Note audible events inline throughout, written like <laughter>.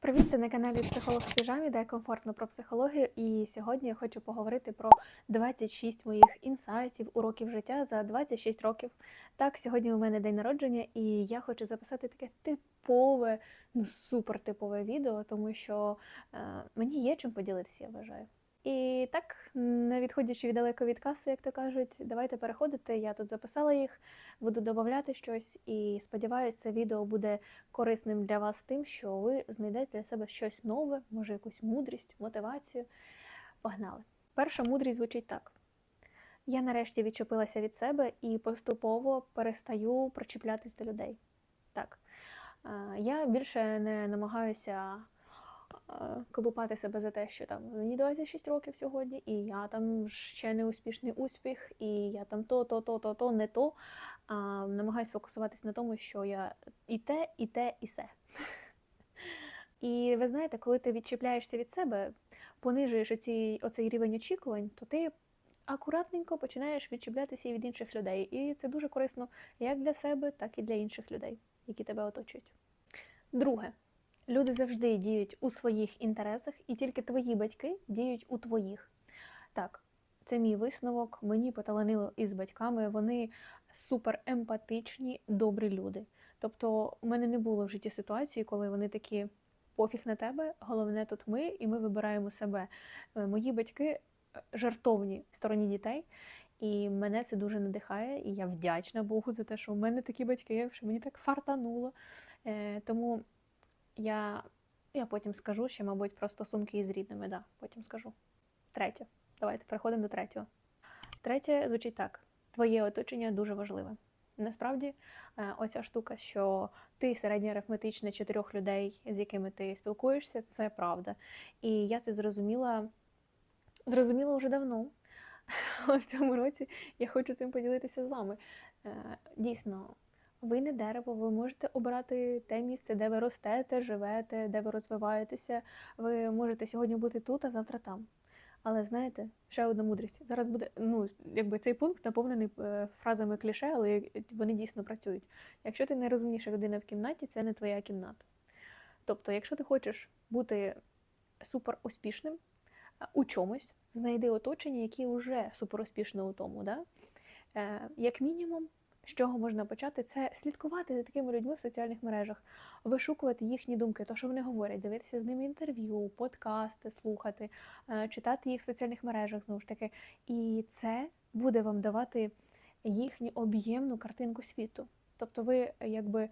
Привіт, ти на каналі Психолог в піжамі, де комфортно про психологію. І сьогодні я хочу поговорити про 26 моїх інсайтів, уроків життя за 26 років. Так, сьогодні у мене день народження, і я хочу записати таке типове, ну супер типове відео, тому що е, мені є чим поділитися, я вважаю. І так, не відходячи від далеко від каси, як то кажуть, давайте переходити. Я тут записала їх, буду додавати щось, і сподіваюся, це відео буде корисним для вас тим, що ви знайдете для себе щось нове, може якусь мудрість, мотивацію. Погнали. Перша мудрість звучить так: я нарешті відчепилася від себе і поступово перестаю причіплятись до людей. Так, е, я більше не намагаюся колупати себе за те, що там мені 26 років сьогодні, і я там ще не успішний успіх, і я там то, то, то, то, то, не то. А намагаюся фокусуватись на тому, що я і те, і те, і се. <laughs> І ви знаєте, коли ти відчіпляєшся від себе, понижуєш оці, оцей рівень очікувань, то ти акуратненько починаєш відчіплятися і від інших людей. І це дуже корисно як для себе, так і для інших людей, які тебе оточують. Друге, люди завжди діють у своїх інтересах, і тільки твої батьки діють у твоїх. Так, це мій висновок. Мені поталанило із батьками. Вони супер емпатичні, добрі люди. Тобто, у мене не було в житті ситуації, коли вони такі пофіг на тебе, головне тут ми, і ми вибираємо себе. Е, Мої батьки е, жартовні в стороні дітей, і мене це дуже надихає. І я вдячна Богу за те, що у мене такі батьки, що мені так фартануло. Е, Тому я, я потім скажу ще, мабуть, про стосунки із рідними. Да, потім скажу. Третє. Давайте переходимо до третього. Третє звучить так: твоє оточення дуже важливе. Насправді, е, оця штука, що ти середньоарифметичне чотирьох людей, з якими ти спілкуєшся, це правда. І я це зрозуміла, зрозуміла вже давно. Але <laughs> в цьому році я хочу цим поділитися з вами. Е, Дійсно, ви не дерево, ви можете обрати те місце, де ви ростете, живете, де ви розвиваєтеся. Ви можете сьогодні бути тут, а завтра там. Але знаєте, ще одна мудрість. Зараз буде, ну, якби цей пункт наповнений е, фразами кліше, але вони дійсно працюють. Якщо ти найрозумніша людина в кімнаті, це не твоя кімната. Тобто, якщо ти хочеш бути супер успішним е, у чомусь, знайди оточення, які вже супер успішне у тому. Да? Е, Як мінімум, з чого можна почати, це слідкувати за такими людьми в соціальних мережах, вишукувати їхні думки, то що вони говорять, дивитися з ними інтерв'ю, подкасти, слухати, е, читати їх в соціальних мережах знову ж таки. І це буде вам давати їхню об'ємну картинку світу. Тобто ви якби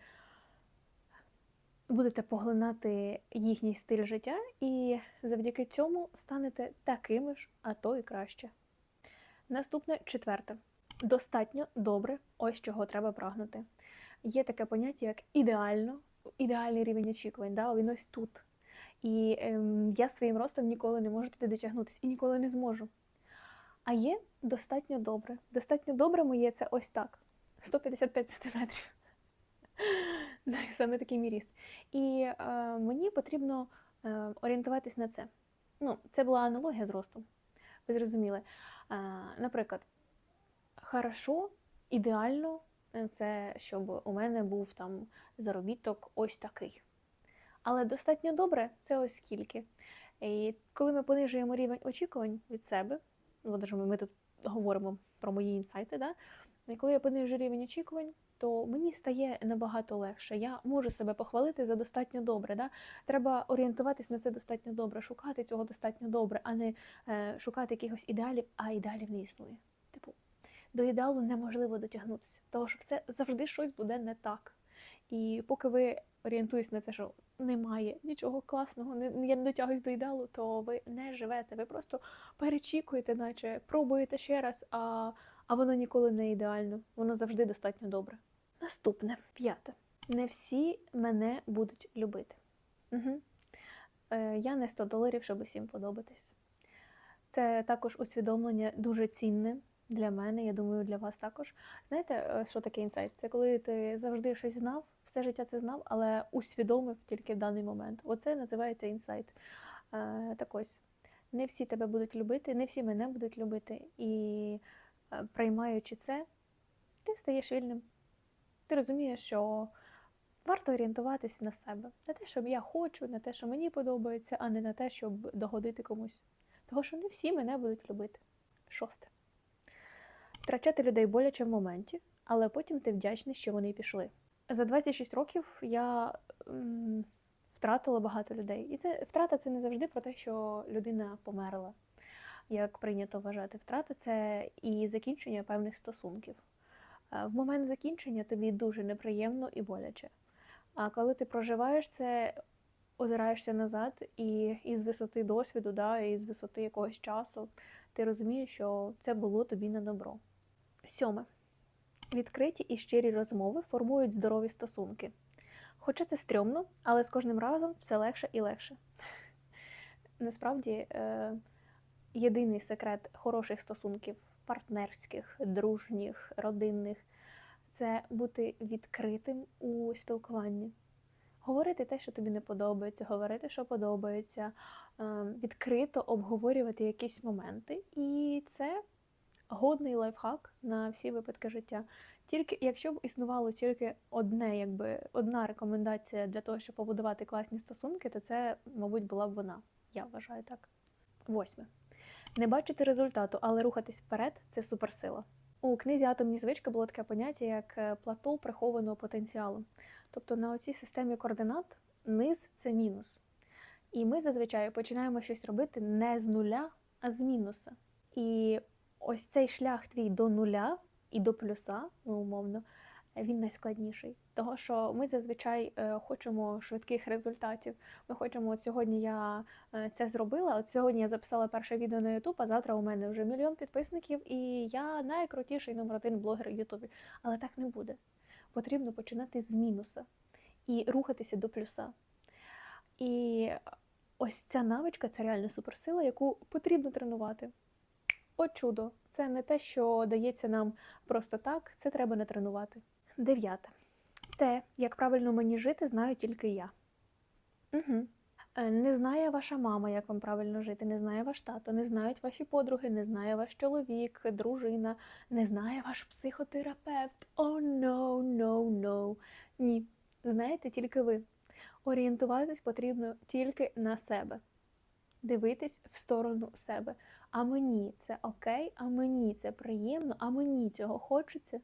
будете поглинати їхній стиль життя, і завдяки цьому станете такими ж, а то і краще. Наступне четверте. Достатньо добре, ось чого треба прагнути. Є таке поняття, як ідеально, ідеальний рівень очікувань, да? він ось тут. І ем, я своїм ростом ніколи не можу туди дотягнутися і ніколи не зможу. А є достатньо добре. Достатньо добре моє це ось так: 155 сантиметрів. <laughs> Саме такий мій ріст. І е, мені потрібно е, орієнтуватись на це. Ну, це була аналогія з ростом. Ви зрозуміли. Е, наприклад, хорошо, ідеально е, це щоб у мене був там заробіток ось такий. Але достатньо добре це ось скільки. І коли ми понижуємо рівень очікувань від себе, ну, ми тут говоримо про мої інсайти, да? і коли я понижую рівень очікувань, то мені стає набагато легше. Я можу себе похвалити за достатньо добре. Да? Треба орієнтуватись на це достатньо добре, шукати цього достатньо добре, а не е, шукати якихось ідеалів, а ідеалів не існує. До ідеалу неможливо дотягнутися, тому що все завжди щось буде не так. І поки ви орієнтуєтесь на це, що немає нічого класного, не, я не дотягуюсь до ідеалу, то ви не живете. Ви просто перечікуєте, наче пробуєте ще раз, а, а воно ніколи не ідеально, воно завжди достатньо добре. Наступне, п'яте. Не всі мене будуть любити. Угу. Е, я не 100 доларів, щоб усім подобатись. Це також усвідомлення дуже цінне для мене, я думаю, для вас також. Знаєте, е, що таке інсайт? Це коли ти завжди щось знав, все життя це знав, але усвідомив тільки в даний момент. Оце називається інсайт. Е, так ось, не всі тебе будуть любити, не всі мене будуть любити. І е, приймаючи це, ти стаєш вільним. Ти розумієш, що Варто орієнтуватись на себе, на те, що я хочу, на те, що мені подобається, а не на те, щоб догодити комусь. Того, що не всі мене будуть любити. Шосте. Втрачати людей боляче в моменті, але потім ти вдячний, що вони пішли. За 26 років я втратила багато людей. І це втрата це не завжди про те, що людина померла, як прийнято вважати. Втрата це і закінчення певних стосунків. Е, В момент закінчення тобі дуже неприємно і боляче. А коли ти проживаєш це, озираєшся назад, і із висоти досвіду, да, і з висоти якогось часу, ти розумієш, що це було тобі на добро. Сьоме. Відкриті і щирі розмови формують здорові стосунки. Хоча це стрьомно, але з кожним разом все легше і легше. <laughs> Насправді, е, єдиний секрет хороших стосунків, партнерських, дружніх, родинних це бути відкритим у спілкуванні. Говорити те, що тобі не подобається, говорити, що подобається, е, відкрито обговорювати якісь моменти. І це годний лайфхак на всі випадки життя. Тільки якщо б існувало тільки одне, якби одна рекомендація для того, щоб побудувати класні стосунки, то це, мабуть, була б вона. Я вважаю так. Восьме. Не бачити результату, але рухатись вперед це суперсила. У книзі Атомні звички було таке поняття, як е, плато прихованого потенціалу. Тобто на оцій системі координат низ це мінус. І ми зазвичай починаємо щось робити не з нуля, а з мінуса. І ось цей шлях твій до нуля і до плюса, ну умовно, він найскладніший. Того, що ми зазвичай е, хочемо швидких результатів. Ми хочемо, от сьогодні я е, це зробила, от сьогодні я записала перше відео на YouTube, а завтра у мене вже мільйон підписників, і я найкрутіший номер один блогер Ютубі. Але так не буде. Потрібно починати з мінуса і рухатися до плюса. І ось ця навичка це реальна суперсила, яку потрібно тренувати. От чудо, це не те, що дається нам просто так, це треба натренувати. Дев'яте. Те, як правильно мені жити, знаю тільки я. Угу. Не знає ваша мама, як вам правильно жити, не знає ваш тато, не знають ваші подруги, не знає ваш чоловік, дружина, не знає ваш психотерапевт. О, no, no, no. Ні. Знаєте тільки ви. Орієнтуватись потрібно тільки на себе. Дивитись в сторону себе. А мені це окей, а мені це приємно, а мені цього хочеться.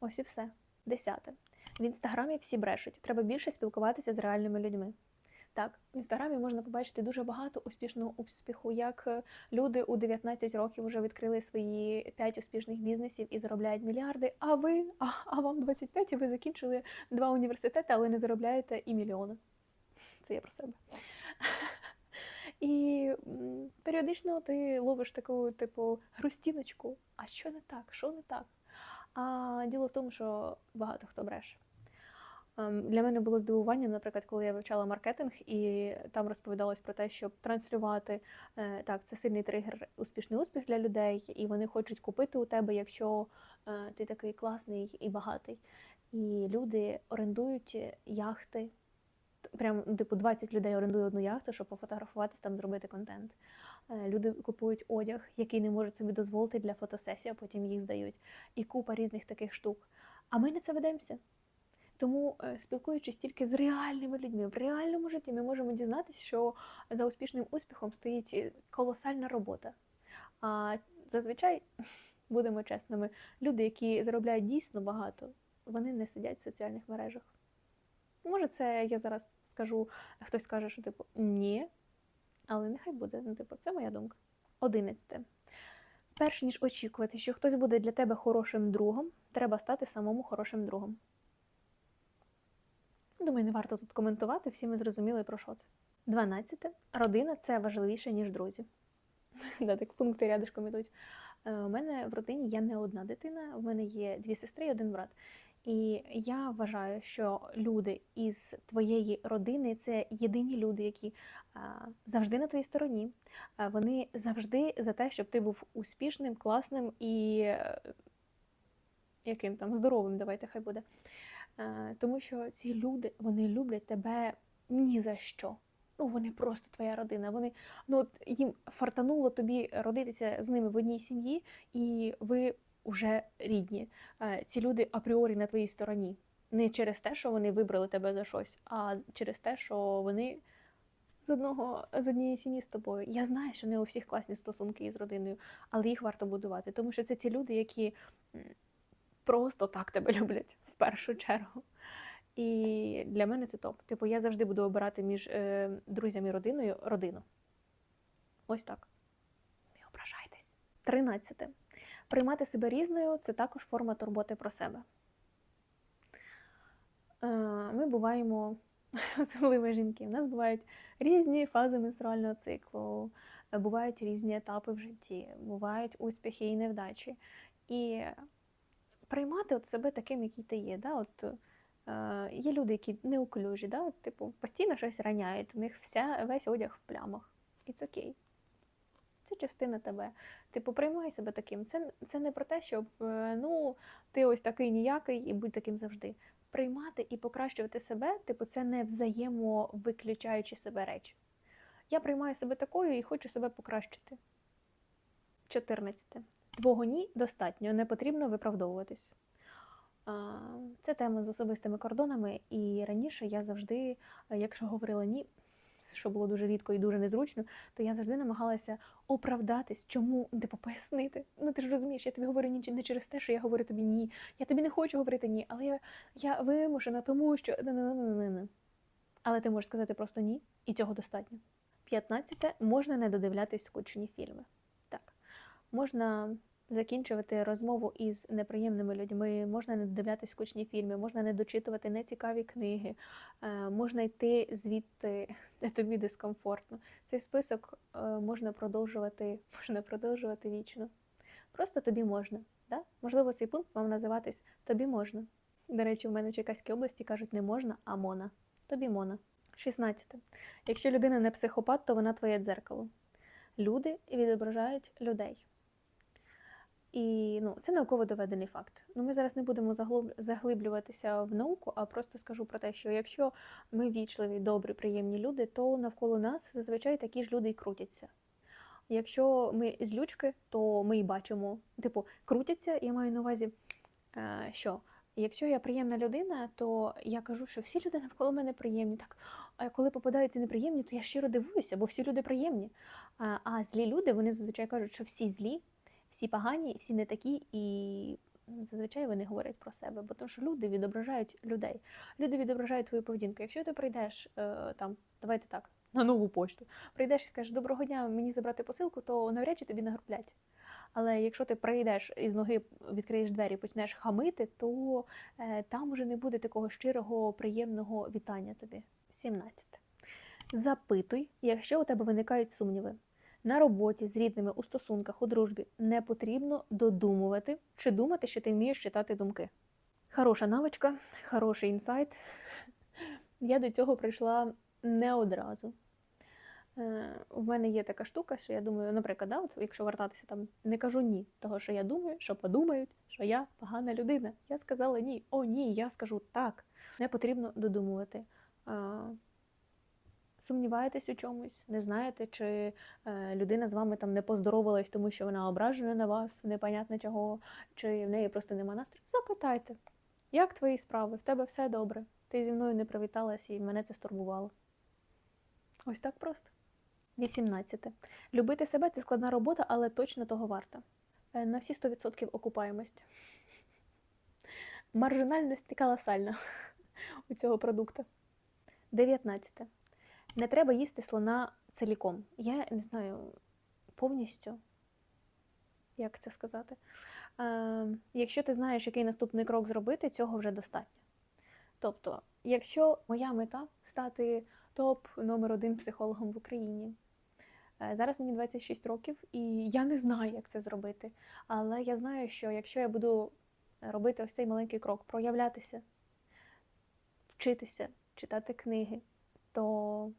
Ось і все. Десяте. В інстаграмі всі брешуть. Треба більше спілкуватися з реальними людьми. Так, в інстаграмі можна побачити дуже багато успішного успіху, як е, люди у 19 років вже відкрили свої 5 успішних бізнесів і заробляють мільярди. А ви, а, а вам 25, і ви закінчили два університети, але не заробляєте і мільйони. Це я про себе. І періодично ти ловиш таку, типу, грустіночку. А що не так? Що не так? А діло в тому, що багато хто бреше. Ем, Для мене було здивування, наприклад, коли я вивчала маркетинг, і там розповідалось про те, щоб транслювати е, так, це сильний тригер, успішний успіх для людей, і вони хочуть купити у тебе, якщо е, ти такий класний і багатий. І люди орендують яхти. Прям, типу, 20 людей орендує одну яхту, щоб пофотографуватись там, зробити контент. Е, Люди купують одяг, який не можуть собі дозволити для фотосесії, а потім їх здають. І купа різних таких штук. А ми на це ведемося. Тому, е, спілкуючись тільки з реальними людьми, в реальному житті ми можемо дізнатися, що за успішним успіхом стоїть е, колосальна робота. А зазвичай, <laughs> будемо чесними, люди, які заробляють дійсно багато, вони не сидять в соціальних мережах. Може, це я зараз скажу, хтось скаже, що типу ні, але нехай буде. Ну, типу, це моя думка. Одинадцяте. Перш ніж очікувати, що хтось буде для тебе хорошим другом, треба стати самому хорошим другом. Думаю, не варто тут коментувати, всі ми зрозуміли про що це. Дванадцяте. Родина це важливіше, ніж друзі. <laughs> Да, так пункти рядишком ідуть. Е, У мене в родині є не одна дитина, в мене є дві сестри і один брат. І я вважаю, що люди із твоєї родини це єдині люди, які завжди на твоїй стороні. Вони завжди за те, щоб ти був успішним, класним і е, яким там здоровим, давайте хай буде. Тому що ці люди вони люблять тебе ні за що. Ну, вони просто твоя родина. Вони ну от їм фартануло тобі родитися з ними в одній сім'ї, і ви вже рідні. Е, Ці люди апріорі на твоїй стороні. Не через те, що вони вибрали тебе за щось, а через те, що вони з одного з однієї сім'ї з тобою. Я знаю, що не у всіх класні стосунки із родиною, але їх варто будувати, тому що це ті люди, які просто так тебе люблять в першу чергу. І для мене це топ. Типу, я завжди буду обирати між е, друзями і родиною родину. Ось так. Не ображайтесь. Тринадцяте. Приймати себе різною це також форма турботи про себе. Е, Ми буваємо, <laughs> особливо жінки, у нас бувають різні фази менструального циклу, е, бувають різні етапи в житті, бувають успіхи і невдачі. І приймати от себе таким, який ти є. Да? От, е, є люди, які неуклюжі, да? от, типу, постійно щось раняють, у них вся, весь одяг в плямах. І це окей. Частина тебе. Типу, приймай себе таким. Це, це не про те, щоб е, ну, ти ось такий ніякий і будь таким завжди. Приймати і покращувати себе, типу, це не взаємовиключаючі себе речі. Я приймаю себе такою і хочу себе покращити. 14. Твого ні достатньо, не потрібно виправдовуватись. Це тема з особистими кордонами, і раніше я завжди, якщо говорила ні, що було дуже рідко і дуже незручно, то я завжди намагалася оправдатись, чому типу, пояснити. Ну ти ж розумієш, я тобі говорю ні не через те, що я говорю тобі ні. Я тобі не хочу говорити ні, але я, я вимушена, тому що Не-не-не-не-не. Але ти можеш сказати просто ні, і цього достатньо. 15. Можна не додивлятись скучні фільми. Так, можна закінчувати розмову із неприємними людьми, можна не дивлятися скучні фільми, можна не дочитувати нецікаві книги, е, можна йти звідти, де тобі дискомфортно. Цей список е, можна продовжувати, <laughs> можна продовжувати вічно. Просто тобі можна. Да? Можливо, цей пункт мав називатись Тобі можна. До речі, в мене в Черкаській області кажуть не можна, а мона. Тобі мона. 16. Якщо людина не психопат, то вона твоє дзеркало. Люди відображають людей. І ну, це науково доведений факт. Ну, ми зараз не будемо заглиблюватися в науку, а просто скажу про те, що якщо ми вічливі, добрі, приємні люди, то навколо нас зазвичай такі ж люди і крутяться. Якщо ми злючки, то ми і бачимо, типу, крутяться, я маю на увазі, е, що якщо я приємна людина, то я кажу, що всі люди навколо мене приємні. Так, а коли попадаються неприємні, то я щиро дивуюся, бо всі люди приємні. А злі люди, вони зазвичай кажуть, що всі злі, всі погані, всі не такі, і зазвичай вони говорять про себе, бо тому що люди відображають людей. Люди відображають твою поведінку. Якщо ти прийдеш е, там, давайте так, на нову почту, прийдеш і скажеш доброго дня, мені забрати посилку, то навряд чи тобі нагруплять. Але якщо ти прийдеш із ноги, відкриєш двері, і почнеш хамити, то е, там вже не буде такого щирого, приємного вітання тобі. 17. Запитуй, якщо у тебе виникають сумніви. На роботі з рідними у стосунках, у дружбі не потрібно додумувати чи думати, що ти вмієш читати думки. Хороша навичка, хороший інсайт. Я до цього прийшла не одразу. Е, В мене є така штука, що я думаю, наприклад, да, от якщо вертатися там, не кажу ні, того що я думаю, що подумають, що я погана людина. Я сказала ні, о, ні, я скажу так. Не потрібно додумувати. Сумніваєтесь у чомусь, не знаєте, чи е, людина з вами там не поздоровалась, тому що вона ображена на вас, непонятно чого, чи в неї просто нема настрою. Запитайте, як твої справи? В тебе все добре? Ти зі мною не привіталась і мене це стурбувало. Ось так просто. 18. Любити себе це складна робота, але точно того варта. Е, На всі 100% окупаємость. Маржинальність колосальна <laughs> у цього продукту. 19. Не треба їсти слона ціліком. Я не знаю повністю, як це сказати. Е, якщо ти знаєш, який наступний крок зробити, цього вже достатньо. Тобто, якщо моя мета стати топ номер один психологом в Україні. Е, Зараз мені 26 років, і я не знаю, як це зробити. Але я знаю, що якщо я буду робити ось цей маленький крок, проявлятися, вчитися, читати книги, то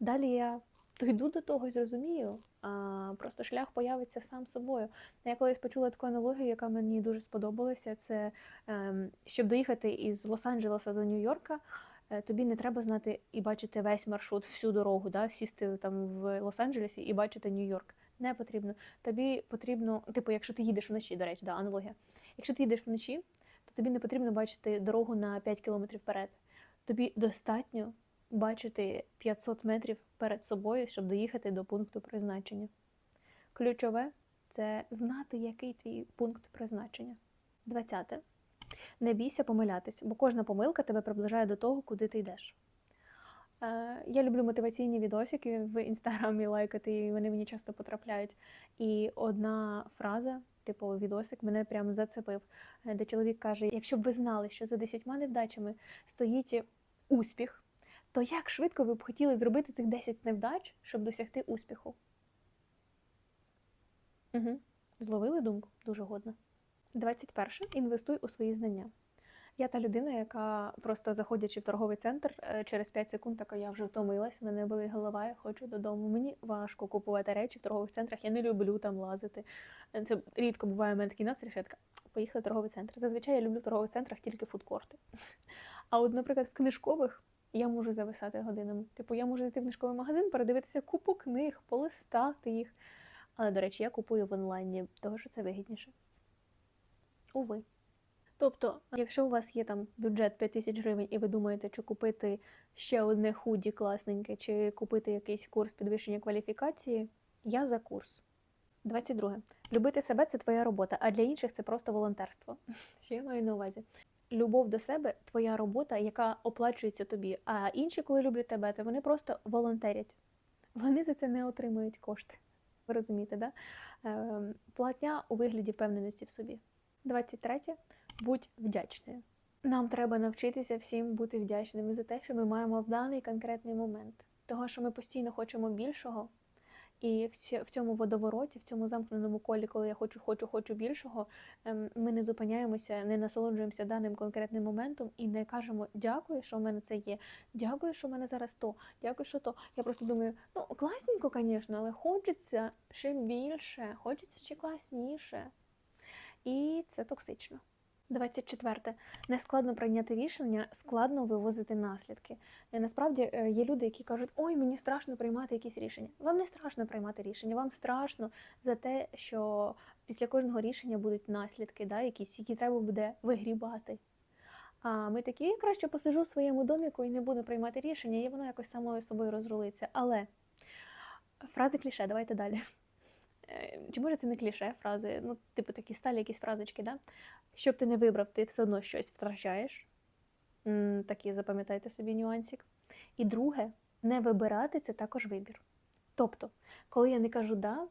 далі я дойду до того і зрозумію. А просто шлях появиться сам собою. Я колись почула таку аналогію, яка мені дуже сподобалася. Це ем, щоб доїхати із Лос-Анджелеса до Нью-Йорка, е, тобі не треба знати і бачити весь маршрут, всю дорогу, да, сісти там в Лос-Анджелесі і бачити Нью-Йорк. Не потрібно. Тобі потрібно, типу, якщо ти їдеш вночі, до речі, да, аналогія. Якщо ти їдеш вночі, то тобі не потрібно бачити дорогу на 5 кілометрів вперед. Тобі достатньо бачити 500 метрів перед собою, щоб доїхати до пункту призначення. Ключове це знати, який твій пункт призначення. 20. Не бійся помилятись, бо кожна помилка тебе приближає до того, куди ти йдеш. Е, Я люблю мотиваційні відосики в інстаграмі лайкати, і вони мені часто потрапляють. І одна фраза, типу відосик, мене прям зацепив, де чоловік каже: якщо б ви знали, що за 10 невдачами стоїть успіх, то як швидко ви б хотіли зробити цих 10 невдач, щоб досягти успіху? Угу. Зловили думку? Дуже годно. 21. Інвестуй у свої знання. Я та людина, яка просто заходячи в торговий центр, е, через 5 секунд така я вже втомилась, мене болить голова, я хочу додому. Мені важко купувати речі в торгових центрах, я не люблю там лазити. Е, Це рідко буває в мене такий настрій, що я така, поїхали в торговий центр. Зазвичай я люблю в торгових центрах тільки фудкорти. <laughs> А от, наприклад, в книжкових я можу зависати годинами. Типу, я можу йти в книжковий магазин, передивитися купу книг, полистати їх. Але, до речі, я купую в онлайні, тому що це вигідніше. Уви. Тобто, якщо у вас є там бюджет 5 тисяч гривень, і ви думаєте, чи купити ще одне худі класненьке, чи купити якийсь курс підвищення кваліфікації, я за курс. 22. Любити себе це твоя робота, а для інших це просто волонтерство. <laughs> Що я маю на увазі? Любов до себе твоя робота, яка оплачується тобі. А інші, коли люблять тебе, то вони просто волонтерять. Вони за це не отримують кошти. Ви розумієте, да? Ем, Платня у вигляді впевненості в собі. 23. Будь вдячною. Нам треба навчитися всім бути вдячними за те, що ми маємо в даний конкретний момент. Того, що ми постійно хочемо більшого, і в цьому водовороті, в цьому замкненому колі, коли я хочу, хочу, хочу більшого, ем, ми не зупиняємося, не насолоджуємося даним конкретним моментом і не кажемо дякую, що в мене це є. Дякую, що в мене зараз то. Дякую, що то. Я просто думаю, ну класненько, звісно, але хочеться ще більше, хочеться ще класніше. І це токсично. 24. Нескладно прийняти рішення, складно вивозити наслідки. І насправді е, є люди, які кажуть, ой, мені страшно приймати якісь рішення. Вам не страшно приймати рішення, вам страшно за те, що після кожного рішення будуть наслідки, да, якісь, які треба буде вигрібати. А ми такі, я краще посижу в своєму доміку і не буду приймати рішення, і воно якось самою собою розрулиться. Але фрази кліше, давайте далі. Е, Чи може це не кліше фрази? Ну, типу такі сталі якісь фразочки, да? Щоб ти не вибрав, ти все одно щось втрачаєш. Такі запам'ятайте собі нюансик. І друге, не вибирати це також вибір. Тобто, коли я не кажу да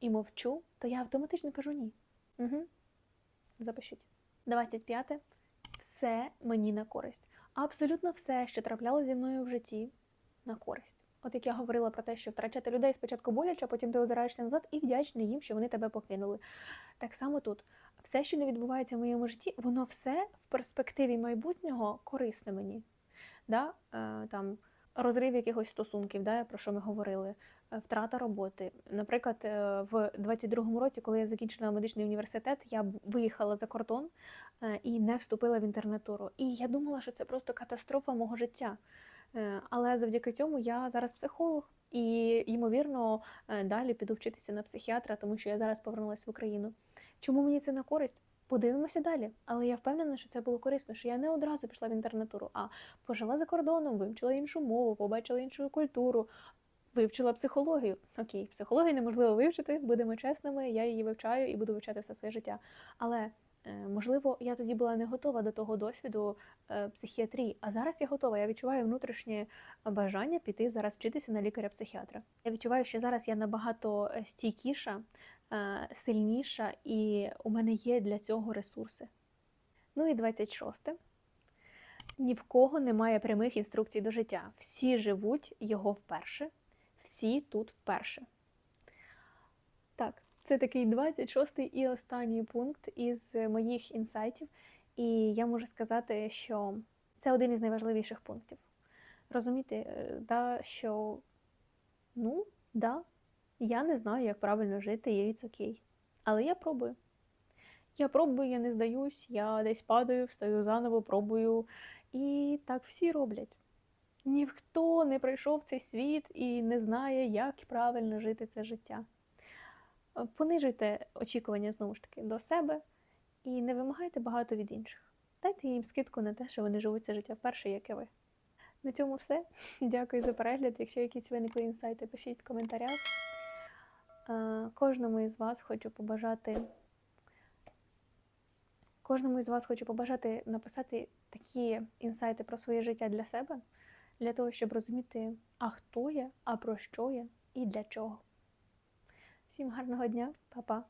і мовчу, то я автоматично кажу ні. Угу. Запишіть. 25. Все мені на користь. Абсолютно все, що трапляло зі мною в житті, на користь. От як я говорила про те, що втрачати людей спочатку боляче, а потім ти озираєшся назад і вдячний їм, що вони тебе покинули. Так само тут. Все, що не відбувається в моєму житті, воно все в перспективі майбутнього корисне мені. Да? Е, там, розрив якихось стосунків, да, про що ми говорили, е, втрата роботи. Наприклад, е, в 22-му році, коли я закінчила медичний університет, я виїхала за кордон і не вступила в інтернатуру. І я думала, що це просто катастрофа мого життя. Е, Але завдяки цьому я зараз психолог і, ймовірно, е, далі піду вчитися на психіатра, тому що я зараз повернулася в Україну. Чому мені це на користь? Подивимося далі. Але я впевнена, що це було корисно, що я не одразу пішла в інтернатуру, а пожила за кордоном, вивчила іншу мову, побачила іншу культуру, вивчила психологію. Окей, психологію неможливо вивчити, будемо чесними, я її вивчаю і буду вивчати все своє життя. Але можливо, я тоді була не готова до того досвіду е, психіатрії, а зараз я готова. Я відчуваю внутрішнє бажання піти зараз вчитися на лікаря-психіатра. Я відчуваю, що зараз я набагато е, стійкіша, е, сильніша, і у мене є для цього ресурси. Ну і 26. Ні в кого немає прямих інструкцій до життя. Всі живуть його вперше, всі тут вперше. Це такий 26-й і останній пункт із моїх інсайтів. І я можу сказати, що це один із найважливіших пунктів. Розуміти, е, да, що ну, да, я не знаю, як правильно жити, і it's окей. Але я пробую. Я пробую, я не здаюсь, я десь падаю, встаю заново, пробую. І так всі роблять. Ніхто не прийшов в цей світ і не знає, як правильно жити це життя. Е, Понижуйте очікування знову ж таки до себе і не вимагайте багато від інших. Дайте їм скидку на те, що вони живуть це життя вперше, як і ви. На цьому все. <laughs> Дякую за перегляд. Якщо якісь виникли інсайти, пишіть в коментарях. Е, Кожному із вас хочу побажати. Кожному із вас хочу побажати написати такі інсайти про своє життя для себе, для того, щоб розуміти, а хто я, а про що я і для чого. Всім гарного дня, Па-па!